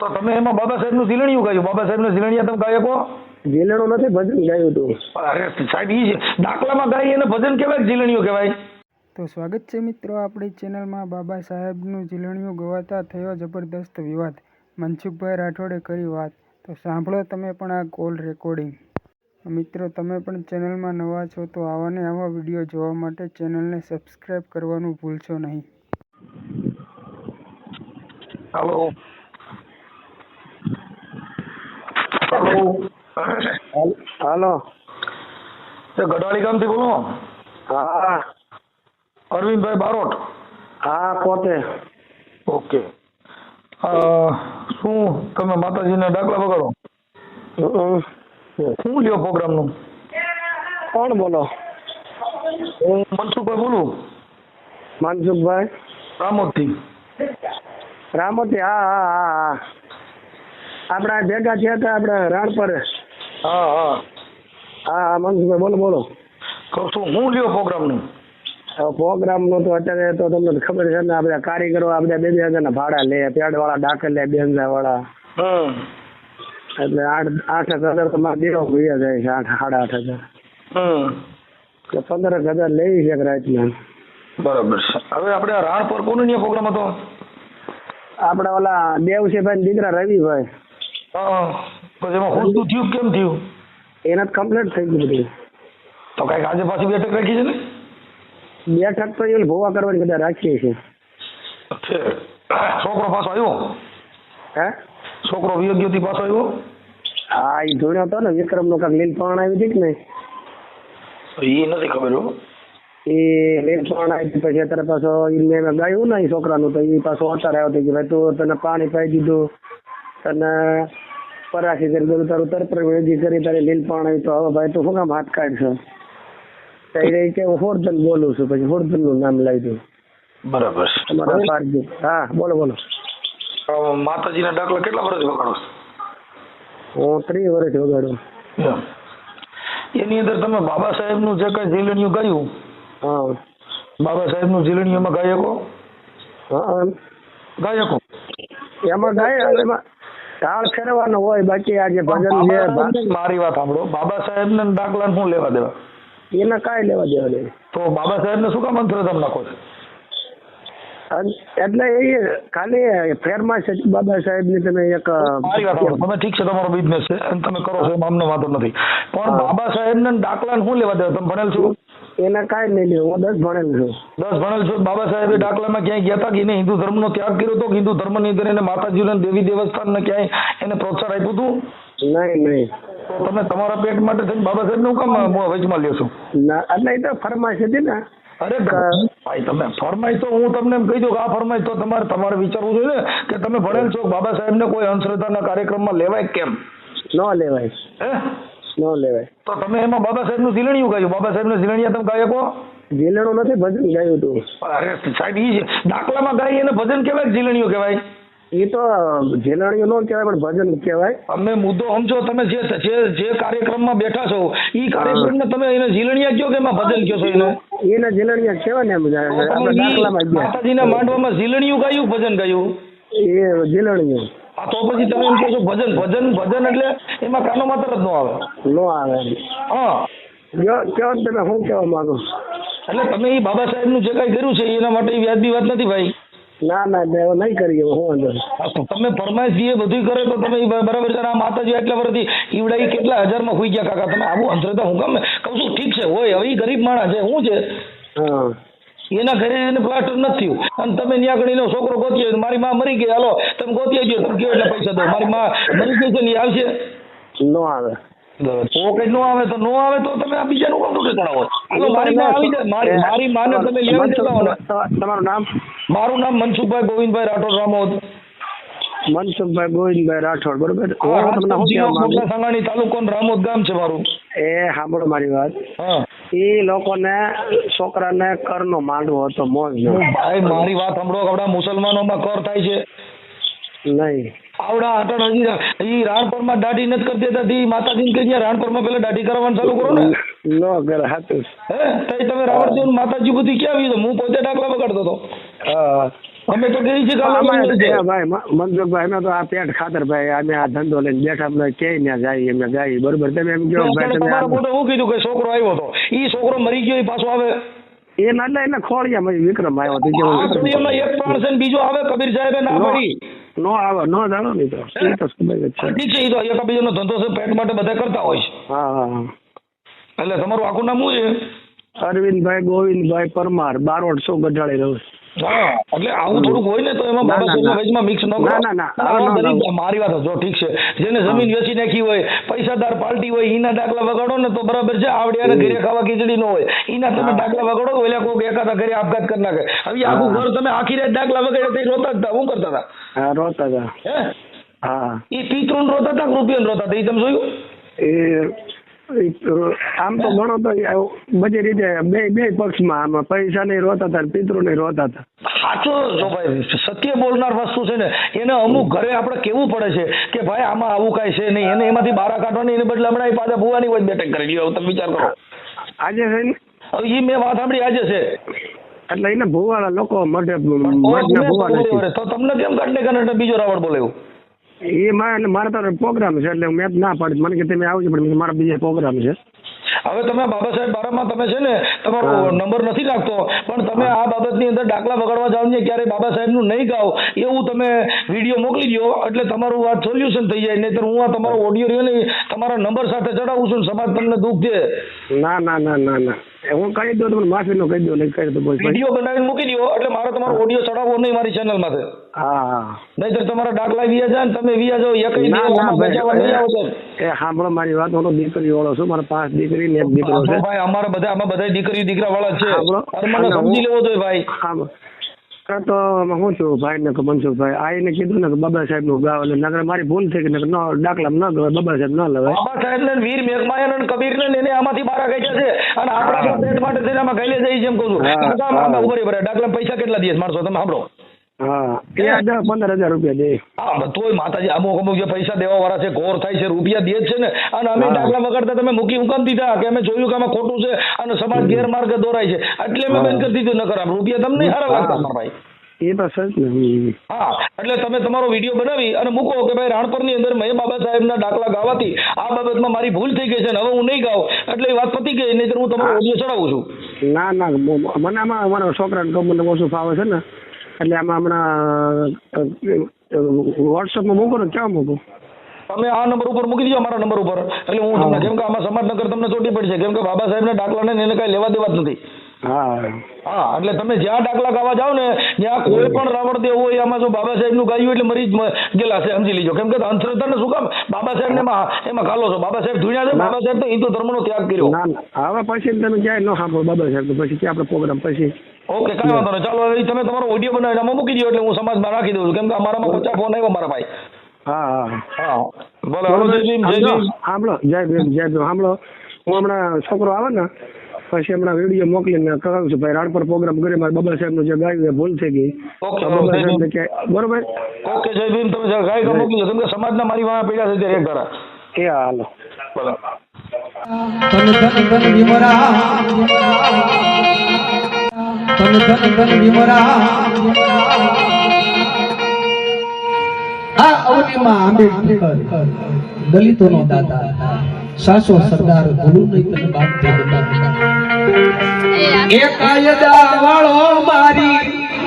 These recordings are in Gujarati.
તો તમે એમાં બાબા સાહેબનું ઝીલણિયું ગાયું. બાબા સાહેબનું ઝીલણિયા તમે ગાય જીલણું નથી ભજન ગાયું તું અરે સાહેબ ઈ દાખલામાં ગાય એને ભજન કહેવાય ઝીલણિયું કહેવાય તો સ્વાગત છે મિત્રો આપણી ચેનલમાં. બાબા સાહેબનું ઝીલણિયું ગવાતા થયો જબરદસ્ત વિવાદ. મનસુખભાઈ રાઠોડે કરી વાત. તો સાંભળો તમે પણ આ કોલ રેકોર્ડિંગ મિત્રો તમે પણ ચેનલમાં નવા છો તો આવા ને આવા વીડિયો જોવા માટે ચેનલને સબસ્ક્રાઈબ કરવાનું ભૂલશો નહીં. હાલો હાલો. ગઢવાળી ગામથી બોલો. હા. અરવિંદભાઈ બારોટ. હા પોતે. ઓકે. શું તમે માતાજીના ડાકલા વગાડો? શું લ્યો પ્રોગ્રામનું? કોણ બોલો? હું મનસુખભાઈ બોલું. મનસુખભાઈ? રામોદથી રામોતી હા હા હા. હા આપણે આ ભેગા થયા હતા આપણે રાણપર પર. હા હા. હા મનસુખભાઈ બોલો બોલો. તો શું હું લ્યો પ્રોગ્રામનું? પ્રોગ્રામ નો તો અત્યારે તો તમને ખબર છે ને આપણે કારીગરો આપડે બે બે હજારના ભાડા લે પેડ વાળા ડાકર લે બે હજાર વાળા એટલે આઠ આઠ એક હજાર તમારે મારે દેવા ભૂયા જાય છે આઠ સાડા આઠ હજાર. હમ. એટલે પંદર એક હજાર લેવી છે રાતના. બરાબર છે. હવે આપણે આ રાણપર કોનો પ્રોગ્રામ હતો? આપણે ઓલા દેવસીભાઈ દીકરા રવિભાઈ. પછી એમાં ખોટું થયું કેમ થયું? એના કમ્પ્લીટ થઈ ગયું બધું. તો કંઈક આજે પાછી બેઠક રાખી છે ને? બેઠક તો એ ભોવા કરવાની કદાચ રાખીએ છે. છોકરો પાછો આવ્યો? હે? છોકરો વિયોગ્યથી પાછો આવ્યો? હા એ જોડ્યો હતો ને વિક્રમ નો કાંક લીલપણ આવી હતી ને એ નથી ખબર હો. એ લીલ આવી પછી અત્યારે પાછો મેં ગાયું ને છોકરાનું તો એ પાછો અત્યારે આવ્યો કે ભાઈ તું તને પાણી પાઈ દીધું. તને પરાખી કરી દઉં તારું તરત વેજી કરી તારી લીલ પાણી તો હવે ભાઈ તું શું કામ હાથ કાઢશો? રહી કે હું હોરધન બોલું છું પછી હોરધનનું નામ લઈ દઉં. બરાબર. તમારા પારજી હા બોલો બોલો. માતાજીના ડાકલા કેટલા વર્ષ વગાડો હું ત્રીસ વર્ષ વગાડું. એની અંદર તમે બાબા સાહેબનું જે કઈ ઝીલણિયું ગાયું? હા. બાબા સાહેબનું ઝીલણિયુંમાં ગાયકો? હા ગાયકો? એમાં ગાય એમાં તાળ ફેરવાનો હોય બાકી આ જે ભજન છે મારી વાત સાંભળો. બાબા સાહેબને દાખલા શું લેવા દેવા? એને કાંઈ લેવા દેવા નહીં. તો બાબા સાહેબને શું કામ અંતરધામ નાખો છો? એટલે એ ખાલી ફેરમાં છે બાબા સાહેબની તમે એક મારી વાત તમે ઠીક છે તમારો બિઝનેસ છે અને તમે કરો છો એમાં અમને વાંધો નથી. પણ બાબા સાહેબ ને દાખલા શું લેવા દેવા? તમે ભણેલ છો? એને કાંઈ નહીં લેવું હું દસ ભણેલ છું. દસ ભણેલ છો બાબા સાહેબે ડાકલામાં ક્યાંય ગયા હતા કે એને હિન્દુ ધર્મનો ત્યાગ કર્યો હતો હિન્દુ ધર્મની અંદર એને માતાજીને દેવી દેવસ્થાનને ક્યાંય એને પ્રોત્સાહન આપ્યું હતું નહીં નહીં. તો તમે તમારા પેટ માટે થઈને બાબા સાહેબનું કામ વચમાં લ્યો છો? ના એટલે એ તો ફરમાઈશ હતી ને. અરે ભાઈ તમે ફરમાઈશ તો હું તમને એમ કહી દઉં કે આ ફરમાઈશ તો તમારે તમારે વિચારવું જોઈએ ને કે તમે ભણેલ છો બાબા સાહેબને કોઈ અંધશ્રદ્ધાના કાર્યક્રમમાં લેવાય કેમ? ન લેવાય. હે? ન લેવાય. તો તમે એમાં બાબા સાહેબનું ઝીલણિયું ગાયું. બાબા સાહેબને ઝીલણિયા તમે ગાયકો ઝીલણું નથી ભજન ગાયું હતું. અરે સાહેબ ઈ છે દાખલામાં ગાય એને ભજન કહેવાય ઝીલણિયું કહેવાય એ તો જીલણિયું ન કહેવાય પણ ભજન કહેવાય. તમે મુદ્દો સમજો તમે જે જે જે કાર્યક્રમમાં બેઠા છો ઈ કાર્યક્રમને તમે એને ઝીલણિયા કયો કે એમાં ભજન કયો છો એનો? એને ઝીલણિયા કહેવાય ને આપણે દાખલામાં ગયા માતાજીના માંડવામાં ઝીલણિયું ગાયું ભજન ગાયું? એ જીલણિયું આ તો પછી તમે એમ કહો છો ભજન ભજન ભજન એટલે એમાં કાનો માત્ર જ ન આવે. ન આવે હા. કયો તમે શું કહેવા માંગો? એટલે તમે એ બાબા સાહેબનું જે કઈ કર્યું છે એના માટે વ્યાજબી વાત નથી ભાઈ. ના ના ના, એવું નહીં કરીએ હું અંદર તમે ફરમાઈશ એ બધું કરે તો તમે બરાબર છે આ માતાજી એટલે વર્ષથી ઈવડા કેટલા હજારમાં હોઈ ગયા કાકા? તમે આવું અંધશ્રદ્ધા હું કામ કહું છું? ઠીક છે હોય હવે ગરીબ માણસ છે શું છે? હા. એના ઘરે એને પ્લાસ્ટર નથી થયું. અને તમે ત્યાં એનો છોકરો ગોતી. મારી માં મરી ગઈ હાલો તમે ગોતી આવજો તમે કેવો એટલે પૈસા દો. મારી માં મરી ગઈ છે ને આવશે? ન આવે. તો નો આવે તો નો આવે તો તમે આ બીજાનું કામ ટૂંકે ચડાવો મારી માં આવી જાય મારી મારી માને તમે લેવી દેતા ને. તમારું નામ? મારું નામ મનસુખભાઈ ગોવિંદભાઈ રાઠોડ રામોદ. મનસુખભાઈ ગોવિંદભાઈ રાઠોડ બરોબર? હા, તમને સાંગાણી તાલુકો રામોદ ગામ છે મારું. એ સાંભળો મારી વાત. હા. એ લોકોને છોકરાને કરનો માંડવો હતો મોજ ભાઈ મારી વાત સાંભળો આપણા મુસલમાનોમાં કર થાય છે. નહીં. આવડા આટણ હજી હજી રાણપરમાં દાઢી નથી કરતી હતા તી માતાજીને કહી રાણપુરમાં પેલા દાઢી કરવાનું ચાલુ કરો ને. નો કરે હાથું હે? તઈ તમે રાવણદેવ માતાજી બધી ક્યાં આવી હું પોતે ડાકલા બગાડતો હતો. અમે તો કહી છે કે ભાઈ મ- મનસુખભાઈ અમે તો આ પેટ ખાતર ભાઈ અમે આ ધંધો લઈને બેઠા અમને ક્યાંય ત્યાં જાય અમે જાય. બરોબર તમે એમ કહો ભાઈ તમે હું કીધું કે છોકરો આવ્યો હતો. ઈ છોકરો મરી ગયો એ પાછો આવે. એ ના એટલે એને ખોળિયા વિક્રમ આવ્યો તો કે હું આ વિક્રમ દુનિયામાં એક પ્રાણ છે ને બીજો આવે કબીર સાહેબ ના નો. પાડી નો આવે નો જાણો નહીં તો. તો ખબર જ છે. ઠીક છે એ તો એક બીજાનો ધંધો છે પેટ માટે બધા કરતા હોય છે. હા હા. એટલે તમારું આખું નામ શું છે? અરવિંદભાઈ ગોવિંદભાઈ પરમાર બારોટ સો ગઢાળી રહું છું. હા એટલે આવું થોડુંક હોય ને તો એમાં બાબા મિક્સ ન. કરો. ના, મારી વાત જો ઠીક છે. જેને જમીન વેચી નાખી હોય પૈસાદાર પાર્ટી હોય એના દાખલા વગાડો ને તો બરાબર છે આવડિયાને ઘરે ખાવા ખીચડી ન હોય. ઈના તમે દાખલા વગાડો તો ઓલા કોઈક એકાદા ઘરે આપઘાત કરી નાખે. હવે આખું ઘર તમે આખી રાત દાખલા વગાડ્યા તો રોતા જ હતા શું કરતા હતા રોતા હતા હે? હા. ઈ પિતૃન રોતા હતા કે રોતા હતા તમે જોયું? એ એ આમ તો ઘણો તો બધી રીતે બે બે પક્ષમાં આમાં પૈસા નહીં રોતા હતા પિતૃ નહીં રોતા હતા. સાચો જો ભાઈ સત્ય બોલનાર વસ્તુ છે ને એને અમુક ઘરે આપણે કેવું પડે છે કે ભાઈ આમાં આવું કાંઈ છે નહીં એને એમાંથી બહાર કાઢવાની એને બદલે હમણાં પાછા ભુવાની હોય બેઠક કરી લ્યો તમે વિચાર કરો. આજે છે ને? હવે ઈ મેં વાત સાંભળી આજે છે. એટલે એને ભૂવાળા લોકો મઢે તો તમને કેમ કાઢને કાઢને બીજો રાવણ બોલાવ્યો એ મારે તારો પ્રોગ્રામ છે એટલે મેં ના પાડી. મને કે તમે આવજો પણ મારા બીજા પ્રોગ્રામ છે. હવે તમે બાબા સાહેબ બારામાં તમે છે ને તમારો નંબર નથી લાગતો પણ તમે આ બાબતની અંદર દાખલા વગાડવા જાવ ને ક્યારે બાબા સાહેબનું નહીં ગાવ એવું તમે વીડિયો મોકલી દો એટલે તમારું વાત સોલ્યુશન થઈ જાય નહીતર હું આ તમારો ઓડિયો રહ્યો ને ઈ તમારા નંબર સાથે ચડાવું છું સમાજ તમને દુઃખ છે ના ના ના ના ના. હું કહી દઉં તમને માફીનો કહી દો નહીં કહી દો વીડિયો બનાવીને મૂકી દો એટલે મારે તમારો ઓડિયો ચડાવવો નહીં મારી ચેનલમાં હા હા. નહીતર તમારા દાખલા વિયા જાય ને તમે વિયા જાઓ એક ના ના એ સાંભળો મારી વાત હું દીકરી વાળો છું મારા પાંચ દીકરી ને એક દીકરો છે. ભાઈ અમારા બધા આમાં બધા દીકરી દીકરા વાળા છે. મને સમજી લેવો જોઈએ ભાઈ. હા કાં તો હું છું ભાઈ ને કે મનસુખભાઈ આ એને કીધું ને કે બાબા સાહેબનું ગાવ એટલે નગર મારી ભૂલ થઈ ગઈ ન દાખલા ન ગવાય બાબા સાહેબ ન લવાય. બાબા સાહેબ ને વીર મેઘમાયન અને કબીર ને એને આમાંથી બહાર ગયા છે અને આપણા પેટ માટે થઈને આમાં ગાયલે જઈ જેમ કહું છું. બરાબર. દાખલા પૈસા કેટલા દિવસ માણસો તમે સાંભળો. હા. દસ પંદર હજાર રૂપિયા દે. હા બધુંય માતાજી અમુક અમુક જે પૈસા દેવા વાળા છે ઘોર થાય છે રૂપિયા દે છે ને. અને અમે દાખલા તમે મૂકી હુકમ દીધા કે અમે જોયું કે આમાં ખોટું છે અને સમાજ ગેરમાર્ગે દોરાય છે. એટલે અમે હા. બંધ કરી દીધું નકર આમ રૂપિયા તમને સારા લાગતા ભાઈ. એ તો સચ હા એટલે તમે તમારો વીડિયો બનાવી અને મૂકો કે ભાઈ રાણપરની અંદર મેં બાબા સાહેબના દાખલા ગાવાથી આ બાબતમાં મારી ભૂલ થઈ ગઈ છે ને હવે હું નહીં ગાઉં. એટલે એ વાત પતી ગઈ નહીં હું તમારો ઓડિયો ચડાવું છું. ના ના મને આમાં અમારા છોકરાને મને ઓછું ફાવે છે ને. એટલે આમાં હમણાં વોટ્સઅપમાં મૂકો ને ક્યાં મૂકું? તમે આ નંબર ઉપર મૂકી દીજો મારા નંબર ઉપર. એટલે હું તમને કેમ કે આમાં સમાજનગર તમને ચોટી પડશે કેમ કે બાબા સાહેબના દાખલાને ને એને કાંઈ લેવા દેવા જ નથી. હા. હા એટલે તમે જ્યાં ડાકલા ગાવા જાઓ ને ત્યાં કોઈ પણ રાવણ દેવ હોય આમાં જો બાબા સાહેબનું ગાયું એટલે મરી જ ગયેલા છે સમજી લીજો. કેમ કે અંધશ્રદ્ધાને શું કામ? બાબા સાહેબ ને એમાં ખાલો છો. બાબા સાહેબ ધૂણ્યા છે બાબા સાહેબ તો હિન્દુ ધર્મનો ત્યાગ કર્યો. ના ના. હવે પછી તમે ક્યાંય ન સાંભળો બાબા સાહેબ તો પછી આપણે પ્રોગ્રામ પછી? ઓકે કાંઈ વાંધો નહીં. ચાલો હવે તમે તમારો ઓડિયો બનાવીને આમાં મૂકી દો એટલે હું સમાજમાં રાખી દઉં છું. કેમ કે અમારામાં પચાસ ફોન આવ્યો મારા ભાઈ. હા હા. હા. બોલો જય ભીમ જય ભીમ. સાંભળો જય ભીમ જય ભીમ. સાંભળો હું હમણાં છોકરો આવે ને પછી હમણાં વીડિયો મોકલીને કહ્યું છે. ભાઈ રાણપર પ્રોગ્રામ કરી મારે બાબા સાહેબનું જે ગાયું એ ભૂલ થઈ ગઈ. ઓકે, બાબા સાહેબ ભીમ. કે બરોબર? ઓકે જય ભીમ. તમે ગાય મોકલી કેમ કે સમાજના મારી વાળા પડ્યા છે ત્યારે એક ઘરા એ હાલો. બોલો તન ધન ધન વિમરા. તન ધન ધન વિમરા. આ અવનીમાં આંબેડકર દલિતોનો દાતા. સાસો સરદાર ગુરુ નહીં તને બાપ તે બધા. એ કાયદા વાળો મારી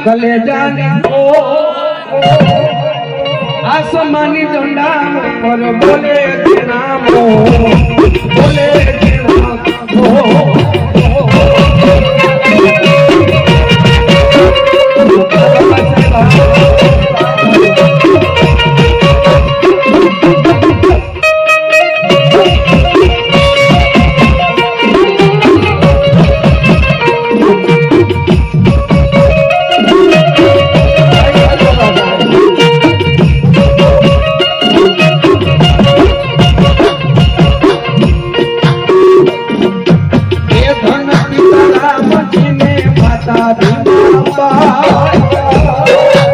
કલેજાની ઓ આસમાની દંડા પર બોલે નામો બોલે છે